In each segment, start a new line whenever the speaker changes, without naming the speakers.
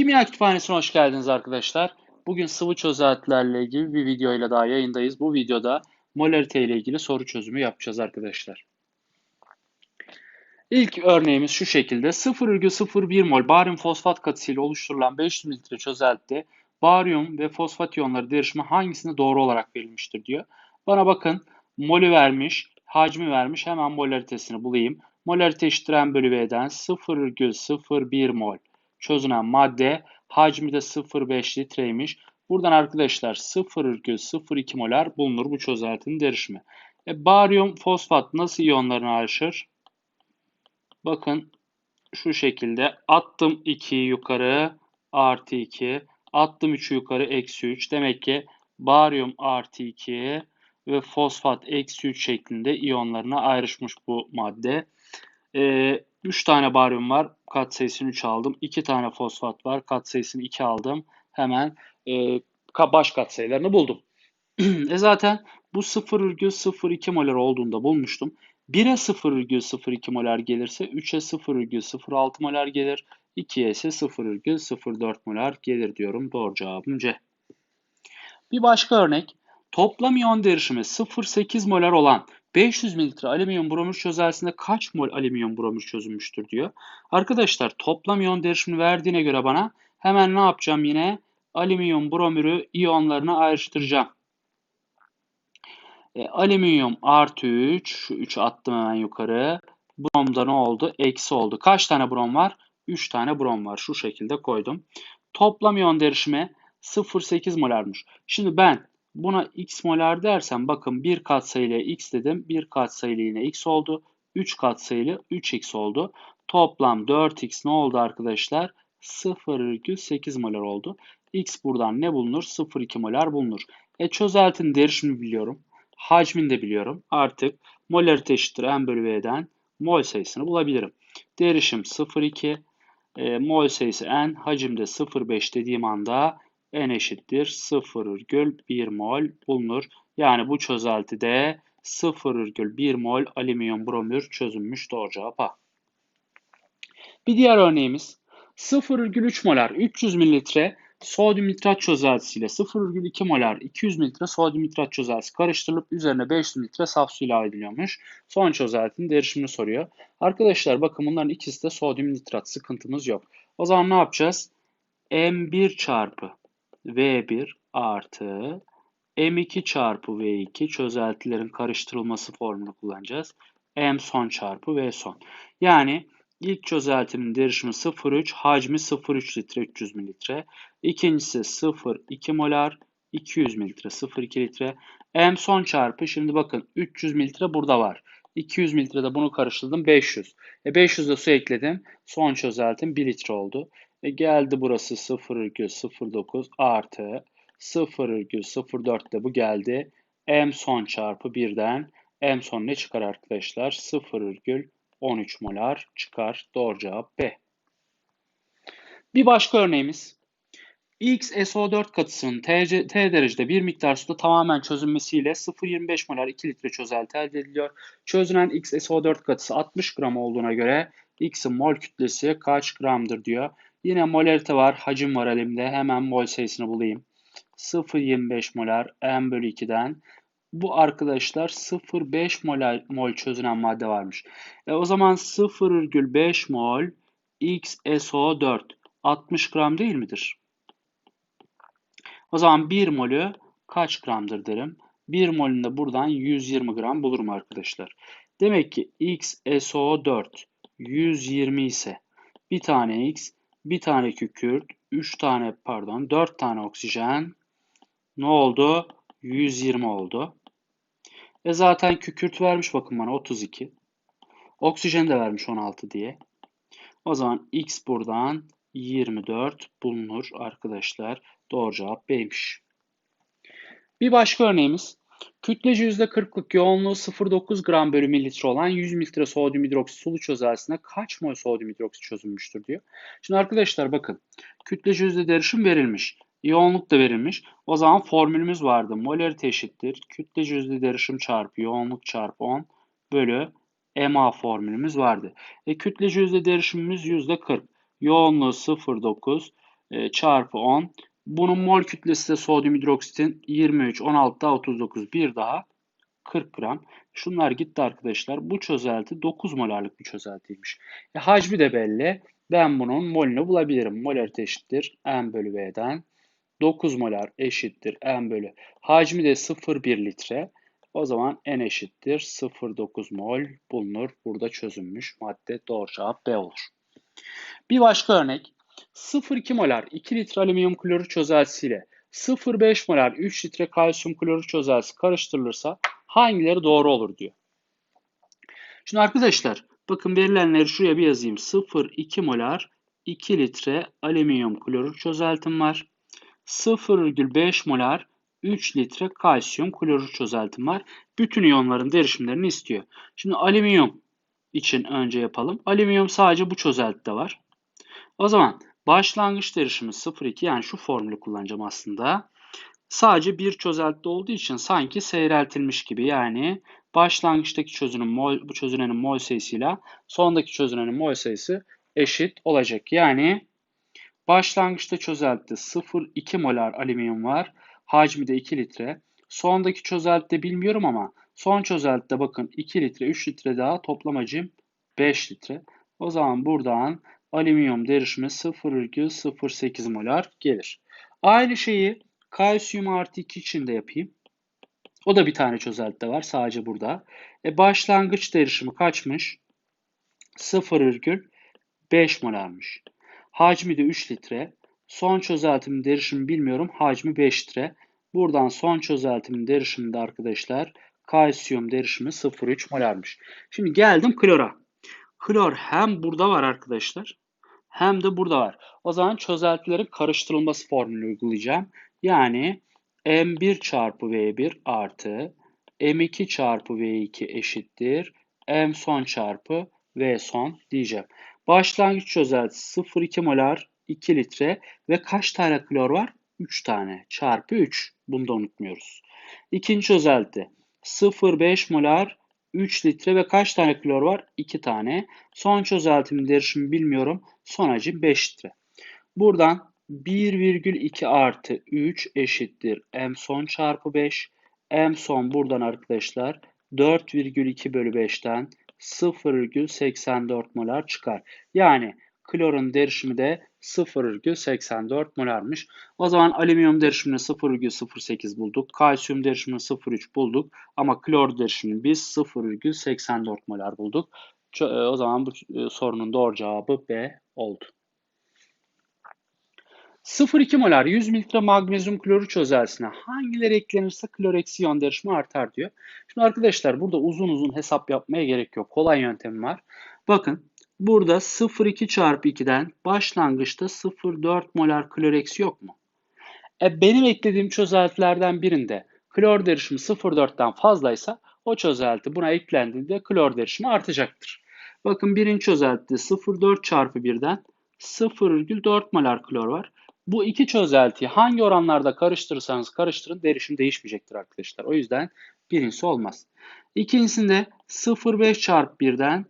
Kimya Kütüphanesi'ne hoş geldiniz arkadaşlar. Bugün sıvı çözeltilerle ilgili bir video ile daha yayındayız. Bu videoda molarite ile ilgili soru çözümü yapacağız arkadaşlar. İlk örneğimiz şu şekilde 0,01 mol baryum fosfat katısıyla oluşturulan 500 litre çözeltide baryum ve fosfat iyonları derişimi hangisinde doğru olarak verilmiştir diyor. Bana bakın molü vermiş, hacmi vermiş. Hemen molaritesini bulayım. Molarite eşittir m bölü V'den 0,01 mol çözünen madde hacmi de 0,5 litreymiş. Buradan arkadaşlar 0,02 molar bulunur bu çözeltinin derişimi. E, baryum fosfat nasıl iyonlarına ayrışır? Bakın şu şekilde attım 2'yi yukarı artı 2 attım 3'ü yukarı eksi 3 demek ki baryum artı 2 ve fosfat eksi 3 şeklinde iyonlarına ayrışmış bu madde. Ee, 3 tane baryum var. Katsayısını 3 aldım. 2 tane fosfat var. Katsayısını 2 aldım. Hemen e, baş katsayılarını buldum. e zaten bu 0,02 molar olduğunda bulmuştum. 1'e 0,02 molar gelirse 3'e 0,06 molar gelir. 2'ye ise 0,04 molar gelir diyorum. Doğru cevabım C. Bir başka örnek. Toplam iyon derişimi 0,8 molar olan 500 mililitre alüminyum bromür çözeltisinde kaç mol alüminyum bromür çözülmüştür diyor. Arkadaşlar toplam iyon derişimini verdiğine göre bana hemen ne yapacağım yine? Alüminyum bromürü iyonlarına ayrıştıracağım. E, alüminyum artı 3. Şu 3 attım hemen yukarı. Bromda ne oldu? Eksi oldu. Kaç tane brom var? 3 tane brom var. Şu şekilde koydum. Toplam iyon derişimi 0,8 molarmış. Şimdi ben buna x molar dersem bakın bir katsayıyla x dedim. Bir katsayıyla yine x oldu. 3 katsayılı 3x oldu. Toplam 4x ne oldu arkadaşlar? 0,8 molar oldu. X buradan ne bulunur? 0,2 molar bulunur. E çözeltinin derişimini biliyorum. Hacmini de biliyorum. Artık molarite eşittir m bölü v'den mol sayısını bulabilirim. Derişim 0,2. E, mol sayısı n. Hacimde 0,5 dediğim anda n eşittir 0,1 mol bulunur. Yani bu çözeltide 0,1 mol alüminyum bromür çözülmüş doğru cevap. Bir diğer örneğimiz 0,3 molar 300 mililitre sodyum nitrat çözeltisiyle 0,2 molar 200 mililitre sodyum nitrat çözeltisi karıştırılıp üzerine 500 mililitre saf su ilave ediliyormuş. Son çözeltinin derişimini soruyor. Arkadaşlar bakın bunların ikisi de sodyum nitrat sıkıntımız yok. O zaman ne yapacağız? M1 çarpı V1 artı M2 çarpı V2 çözeltilerin karıştırılması formunu kullanacağız. M son çarpı V son. Yani ilk çözeltinin derişimi 0,3, hacmi 0,3 litre 300 mililitre. İkincisi 0,2 molar 200 mililitre 0,2 litre. M son çarpı şimdi bakın 300 mililitre burada var. 200 mililitre de bunu karıştırdım 500. E 500 de su ekledim. Son çözeltim 1 litre oldu. E geldi burası 0,09 artı 0,04 de bu geldi. M son çarpı 1'den M son ne çıkar arkadaşlar? 0,13 molar çıkar. Doğru cevap B. Bir başka örneğimiz. X SO4 katısının T, derecede bir miktar suda tamamen çözünmesiyle 0,25 molar 2 litre çözelti elde ediliyor. Çözünen X SO4 katısı 60 gram olduğuna göre X'in mol kütlesi kaç gramdır diyor. Yine molarite var, hacim var elimde. Hemen mol sayısını bulayım. 0,25 molar m bölü 2'den. Bu arkadaşlar 0,5 molar, mol çözünen madde varmış. E o zaman 0,5 mol XSO4 60 gram değil midir? O zaman 1 molü kaç gramdır derim. 1 molünde buradan 120 gram bulurum arkadaşlar. Demek ki XSO4 120 ise bir tane X bir tane kükürt, 3 tane pardon 4 tane oksijen ne oldu? 120 oldu. E zaten kükürt vermiş bakın bana 32. Oksijen de vermiş 16 diye. O zaman X buradan 24 bulunur arkadaşlar. Doğru cevap B'ymiş. Bir başka örneğimiz Kütleci %40'lık yoğunluğu 0,9 gram bölü mililitre olan 100 mililitre sodyum hidroksit sulu çözeltisine kaç mol sodyum hidroksit çözülmüştür diyor. Şimdi arkadaşlar bakın kütleci yüzde derişim verilmiş. Yoğunluk da verilmiş. O zaman formülümüz vardı. Molarite eşittir. Kütleci yüzde derişim çarpı yoğunluk çarpı 10 bölü MA formülümüz vardı. E, kütleci yüzde derişimimiz %40. Yoğunluğu 0,9. e, çarpı 10. Bunun mol kütlesi de sodyum hidroksitin 23, 16 daha 39, bir daha 40 gram. Şunlar gitti arkadaşlar. Bu çözelti 9 molarlık bir çözeltiymiş. E, hacmi de belli. Ben bunun molünü bulabilirim. Molarite eşittir M bölü V'den. 9 molar eşittir M bölü. Hacmi de 0,1 litre. O zaman N eşittir 0,9 mol bulunur. Burada çözülmüş madde doğru cevap B olur. Bir başka örnek. 0,2 molar 2 litre alüminyum klorür çözeltisiyle 0,5 molar 3 litre kalsiyum klorür çözeltisi karıştırılırsa hangileri doğru olur diyor. Şimdi arkadaşlar bakın verilenleri şuraya bir yazayım. 0,2 molar 2 litre alüminyum klorür çözeltim var. 0,5 molar 3 litre kalsiyum klorür çözeltim var. Bütün iyonların derişimlerini istiyor. Şimdi alüminyum için önce yapalım. Alüminyum sadece bu çözeltide var. O zaman başlangıç derişimi 0,2 yani şu formülü kullanacağım aslında. Sadece bir çözeltide olduğu için sanki seyreltilmiş gibi yani başlangıçtaki çözünün mol, bu çözünenin mol sayısıyla sondaki çözünenin mol sayısı eşit olacak. Yani başlangıçta çözeltide 0,2 molar alüminyum var. Hacmi de 2 litre. Sondaki çözeltide bilmiyorum ama son çözeltide bakın 2 litre 3 litre daha toplam hacim 5 litre. O zaman buradan alüminyum derişimi 0,08 molar gelir. Aynı şeyi kalsiyum artı 2 için de yapayım. O da bir tane çözeltide var sadece burada. E başlangıç derişimi kaçmış? 0,5 molarmış. Hacmi de 3 litre. Son çözeltimin derişimi bilmiyorum. Hacmi 5 litre. Buradan son çözeltimin derişiminde arkadaşlar kalsiyum derişimi 0,3 molarmış. Şimdi geldim klora. Klor hem burada var arkadaşlar hem de burada var. O zaman çözeltilerin karıştırılması formülünü uygulayacağım. Yani M1 çarpı V1 artı M2 çarpı V2 eşittir. M son çarpı V son diyeceğim. Başlangıç çözeltisi 0,2 molar 2 litre ve kaç tane klor var? 3 tane çarpı 3. Bunu da unutmuyoruz. İkinci çözelti 0,5 molar 3 litre ve kaç tane klor var? 2 tane. Son çözeltimin derişimi bilmiyorum. Son hacim 5 litre. Buradan 1,2 artı 3 eşittir m son çarpı 5. m son buradan arkadaşlar 4,2 bölü 5'ten 0,84 molar çıkar. Yani klorun derişimi de 0,84 molarmış. O zaman alüminyum derişimini 0,08 bulduk. Kalsiyum derişimini 0,3 bulduk. Ama klor derişimini biz 0,84 molar bulduk. O zaman bu sorunun doğru cevabı B oldu. 0,2 molar 100 mililitre magnezyum klorür çözeltisine hangileri eklenirse klor eksi iyon derişimi artar diyor. Şimdi arkadaşlar burada uzun uzun hesap yapmaya gerek yok. Kolay yöntemi var. Bakın burada 0,2 çarpı 2'den başlangıçta 0,4 molar klor eksi yok mu? E benim eklediğim çözeltilerden birinde klor derişimi 0,4'ten fazlaysa o çözelti buna eklendiğinde klor derişimi artacaktır. Bakın birinci çözeltide 0,4 çarpı 1'den 0,4 molar klor var. Bu iki çözeltiyi hangi oranlarda karıştırırsanız karıştırın derişim değişmeyecektir arkadaşlar. O yüzden birincisi olmaz. İkincisinde 0,5 çarpı 1'den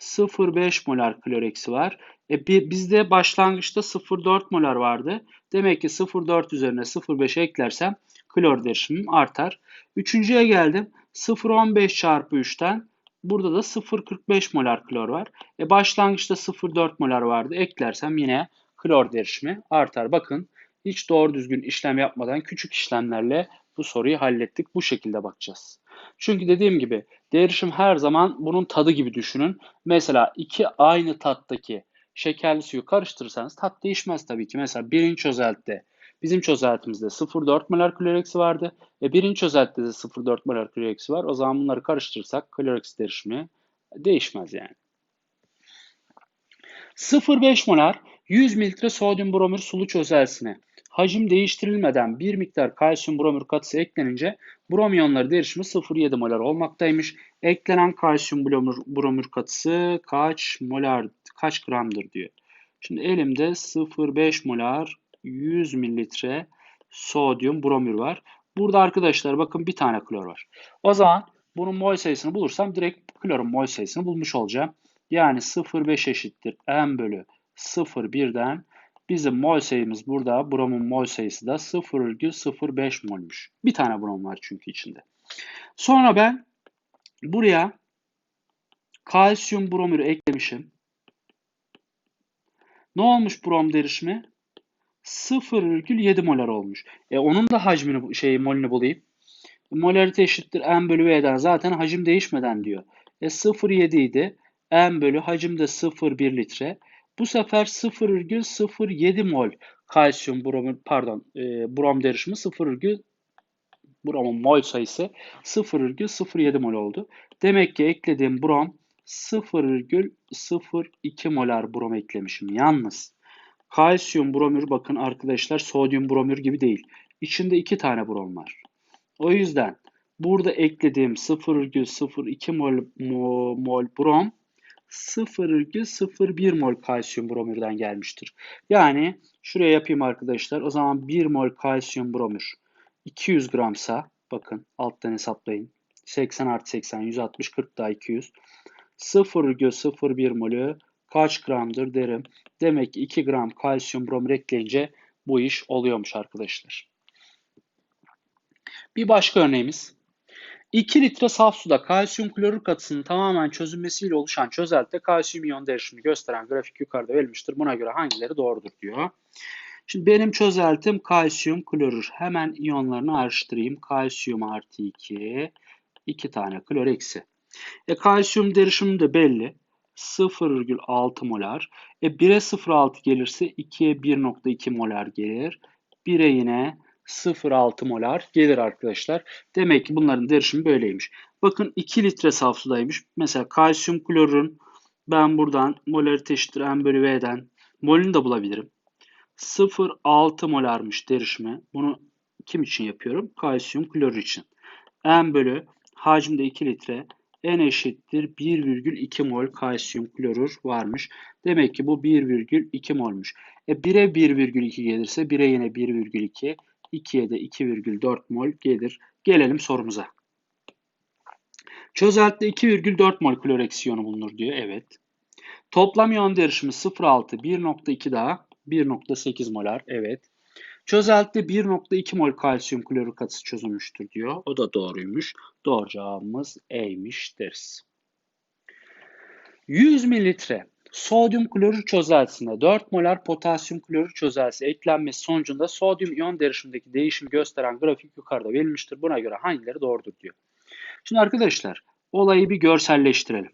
0,5 molar klor eksi var. E, bizde başlangıçta 0,4 molar vardı. Demek ki 0,4 üzerine 0,5 eklersem klor derişimim artar. Üçüncüye geldim. 0,15 çarpı 3'ten burada da 0,45 molar klor var. E, başlangıçta 0,4 molar vardı. Eklersem yine klor derişimi artar. Bakın hiç doğru düzgün işlem yapmadan küçük işlemlerle bu soruyu hallettik. Bu şekilde bakacağız. Çünkü dediğim gibi derişim her zaman bunun tadı gibi düşünün. Mesela iki aynı tattaki şekerli suyu karıştırırsanız tat değişmez tabii ki. Mesela birinci çözeltide bizim çözeltimizde 0,4 molar kloreksi vardı. E birinci çözeltide de 0,4 molar kloreksi var. O zaman bunları karıştırırsak kloreksi derişimi değişmez yani. 0,5 molar 100 mililitre sodyum bromür sulu çözeltisine hacim değiştirilmeden bir miktar kalsiyum bromür katısı eklenince brom iyonları derişimi 0,7 molar olmaktaymış. Eklenen kalsiyum bromür, bromür katısı kaç molar, kaç gramdır diyor. Şimdi elimde 0,5 molar 100 mililitre sodyum bromür var. Burada arkadaşlar bakın bir tane klor var. O zaman bunun mol sayısını bulursam direkt klorun mol sayısını bulmuş olacağım. Yani 0,5 eşittir m bölü 0,1'den Bizim mol sayımız burada, bromun mol sayısı da 0,05 molmuş. Bir tane brom var çünkü içinde. Sonra ben buraya kalsiyum bromürü eklemişim. Ne olmuş brom derişimi? 0,7 molar olmuş. E onun da hacmini şey molünü bulayım. Molarite eşittir n bölü v'den zaten hacim değişmeden diyor. E 0,7 idi. n bölü hacim de 0,1 litre. Bu sefer 0,07 mol kalsiyum bromun pardon e, brom derişimi 0, bromun mol sayısı 0,07 mol oldu. Demek ki eklediğim brom 0,02 molar brom eklemişim. Yalnız kalsiyum bromür bakın arkadaşlar sodyum bromür gibi değil. İçinde iki tane brom var. O yüzden burada eklediğim 0,02 mol, mol, mol brom 0,01 mol kalsiyum bromürden gelmiştir. Yani şuraya yapayım arkadaşlar. O zaman 1 mol kalsiyum bromür 200 gramsa bakın alttan hesaplayın. 80 artı 80 160 40 daha 200. 0,01 molü kaç gramdır derim. Demek ki 2 gram kalsiyum bromür ekleyince bu iş oluyormuş arkadaşlar. Bir başka örneğimiz. 2 litre saf suda kalsiyum klorür katısının tamamen çözünmesiyle oluşan çözeltide kalsiyum iyon değişimini gösteren grafik yukarıda verilmiştir. Buna göre hangileri doğrudur diyor. Şimdi benim çözeltim kalsiyum klorür. Hemen iyonlarını ayrıştırayım. Kalsiyum artı 2, 2 tane klor eksi. E, kalsiyum derişimi de belli. 0,6 molar. E 1'e 0,6 gelirse 2'ye 1,2 molar gelir. 1'e yine 0,6 molar gelir arkadaşlar. Demek ki bunların derişimi böyleymiş. Bakın 2 litre saf sudaymış. Mesela kalsiyum klorun ben buradan molarite eşittir n bölü v'den molünü de bulabilirim. 0,6 molarmış derişimi. Bunu kim için yapıyorum? Kalsiyum klorür için. n bölü hacimde 2 litre n eşittir 1,2 mol kalsiyum klorür varmış. Demek ki bu 1,2 molmuş. E 1'e 1,2 gelirse 1'e yine 1,2 2'ye de 2,4 mol gelir. Gelelim sorumuza. Çözeltide 2,4 mol kloreksiyonu bulunur diyor. Evet. Toplam iyon derişimi 0,6, 1,2 daha 1,8 molar. Evet. Çözeltide 1,2 mol kalsiyum klorür katısı çözülmüştür diyor. O da doğruymuş. Doğru cevabımız E'ymiş deriz. 100 mililitre Sodyum klorür çözeltisine 4 molar potasyum klorür çözeltisi eklenmesi sonucunda sodyum iyon derişimindeki değişim gösteren grafik yukarıda verilmiştir. Buna göre hangileri doğrudur diyor. Şimdi arkadaşlar olayı bir görselleştirelim.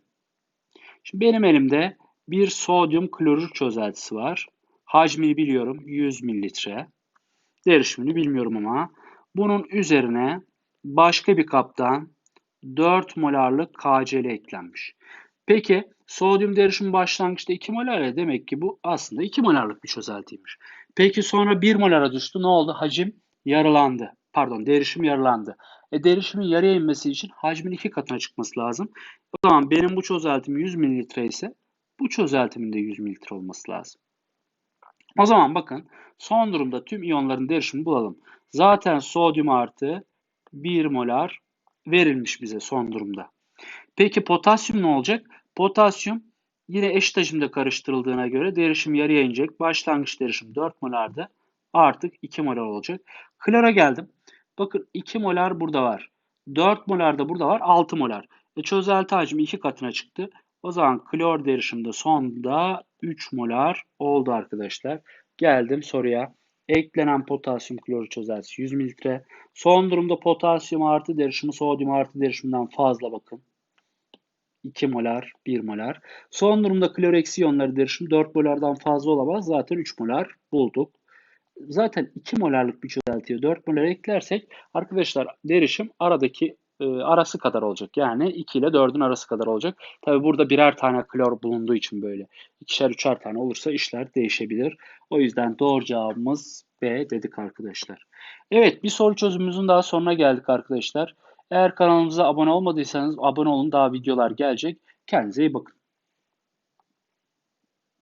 Şimdi benim elimde bir sodyum klorür çözeltisi var. Hacmini biliyorum 100 mililitre. Derişimini bilmiyorum ama bunun üzerine başka bir kaptan 4 molarlık KCl eklenmiş. Peki sodyum derişimi başlangıçta 2 molar ya demek ki bu aslında 2 molarlık bir çözeltiymiş. Peki sonra 1 molara düştü ne oldu? Hacim yarılandı. Pardon derişim yarılandı. E derişimin yarıya inmesi için hacmin iki katına çıkması lazım. O zaman benim bu çözeltim 100 mililitre ise bu çözeltimin de 100 mililitre olması lazım. O zaman bakın son durumda tüm iyonların derişimini bulalım. Zaten sodyum artı 1 molar verilmiş bize son durumda. Peki potasyum ne olacak? Potasyum yine eşit hacimde karıştırıldığına göre derişim yarıya inecek. Başlangıç derişim 4 molardı. Artık 2 molar olacak. Klora geldim. Bakın 2 molar burada var. 4 molar da burada var. 6 molar. E çözelti hacmi 2 katına çıktı. O zaman klor derişimde sonda 3 molar oldu arkadaşlar. Geldim soruya. Eklenen potasyum klorür çözeltisi 100 mililitre. Son durumda potasyum artı derişimi sodyum artı derişiminden fazla bakın. 2 molar, 1 molar. Son durumda klor eksi iyonları derişimi 4 molardan fazla olamaz. Zaten 3 molar bulduk. Zaten 2 molarlık bir çözeltiye 4 molar eklersek arkadaşlar derişim aradaki e, arası kadar olacak. Yani 2 ile 4'ün arası kadar olacak. Tabi burada birer tane klor bulunduğu için böyle. İkişer üçer tane olursa işler değişebilir. O yüzden doğru cevabımız B dedik arkadaşlar. Evet bir soru çözümümüzün daha sonuna geldik arkadaşlar. Eğer kanalımıza abone olmadıysanız abone olun. Daha videolar gelecek. Kendinize iyi bakın.